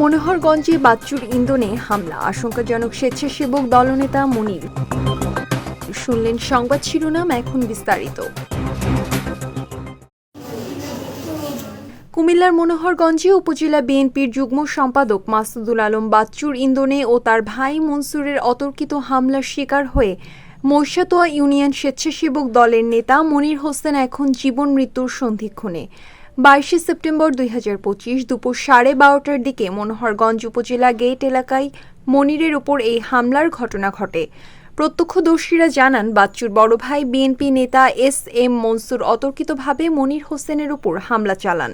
মনোহরগঞ্জে বাচ্চুর ইন্ধনে হামলা, আশঙ্কাজনক স্বেচ্ছাসেবক দলনেতা মনির। শুনলেন সংবাদ শিরোনাম এখন বিস্তারিত। কুমিল্লার মনোহরগঞ্জে উপজেলা বিএনপির যুগ্ম সম্পাদক মাসুদুল আলম বাচ্চুর ইন্দোনে ও তার ভাই মনসুরের অতর্কিত হামলার শিকার হয়ে মৈশাতোয়া ইউনিয়ন স্বেচ্ছাসেবক দলের নেতা মনির হোসেন এখন জীবন মৃত্যুর সন্ধিক্ষণে। বাইশে সেপ্টেম্বর দুই হাজার পঁচিশ দুপুর সাড়ে বারোটার দিকে মনোহরগঞ্জ উপজেলা গেট এলাকায় মনিরের উপর এই হামলার ঘটনা ঘটে। প্রত্যক্ষদর্শীরা জানান, বাচ্চুর বড় ভাই বিএনপি নেতা এস এম মনসুর অতর্কিতভাবে মনির হোসেনের উপর হামলা চালান।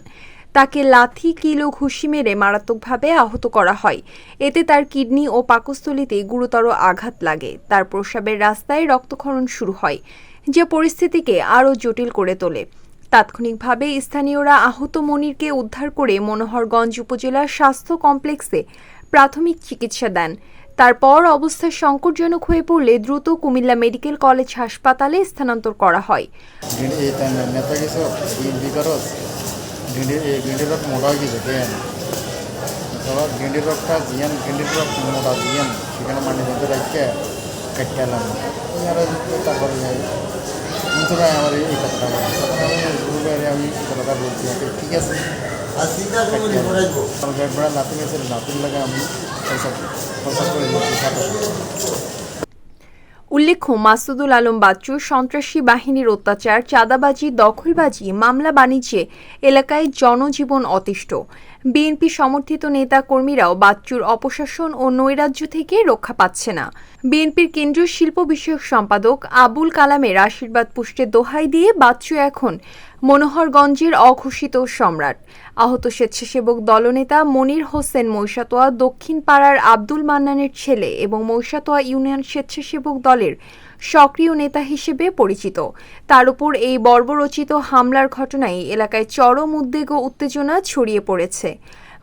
তাকে লাথি, কিলো, ঘুষি মেরে মারাত্মকভাবে আহত করা হয়। এতে তার কিডনি ও পাকস্থলীতে গুরুতর আঘাত লাগে। তার প্রস্রাবের রাস্তায় রক্তক্ষরণ শুরু হয়, যে পরিস্থিতিকে আরও জটিল করে তোলে। তাৎক্ষণিকভাবে স্থানীয়রা আহত মনিরকে উদ্ধার করে মনোহরগঞ্জ উপজেলা স্বাস্থ্য কমপ্লেক্সে প্রাথমিক চিকিৎসা দেন। তারপর অবস্থা সংকটজনক হয়ে পড়লে দ্রুত কুমিল্লা মেডিকেল কলেজ হাসপাতালে স্থানান্তর করা হয়। ভাই আমার এই কথাটা বলছি তখন আমি গুরু ভাইরে আমি এই কথাটা বলছি ঠিক আছে? আমাকে একবার নাতি গেছিল নাতির লাগে আমি এইসব প্রসাদ করে দিচ্ছি উল্লেখ্য, মাসুদুল আলম বাচ্চু, সন্ত্রাসী বাহিনীর অত্যাচার, চাঁদাবাজি, দখলবাজি, মামলা বাণিজ্যে এলাকায় জনজীবন অতিষ্ঠ। বিএনপি সমর্থিত নেতা কর্মীরাও বাচ্চুর অপশাসন ও নৈরাজ্য থেকে রক্ষা পাচ্ছে না। বিএনপির কেন্দ্রীয় শিল্প বিষয়ক সম্পাদক আবুল কালামের আশীর্বাদ পুষ্টে দোহাই দিয়ে বাচ্চু এখন মনোহরগঞ্জের অঘোষিত সম্রাট। আহত স্বেচ্ছাসেবক দলনেতা মনির হোসেন মৈশাতোয়া দক্ষিণ পাড়ার আব্দুল মান্নানের ছেলে এবং মৈশাতোয়া ইউনিয়ন স্বেচ্ছাসেবক দলের সক্রিয় নেতা হিসেবে পরিচিত। তার উপর এই বর্বরচিত হামলার ঘটনায় এলাকায় চরম উদ্বেগ ও উত্তেজনা ছড়িয়ে পড়েছে।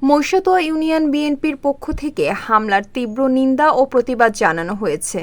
মৈশতোয়া ইউনিয়ন বিএনপির পক্ষ থেকে হামলার তীব্র নিন্দা ও প্রতিবাদ জানানো হয়েছে।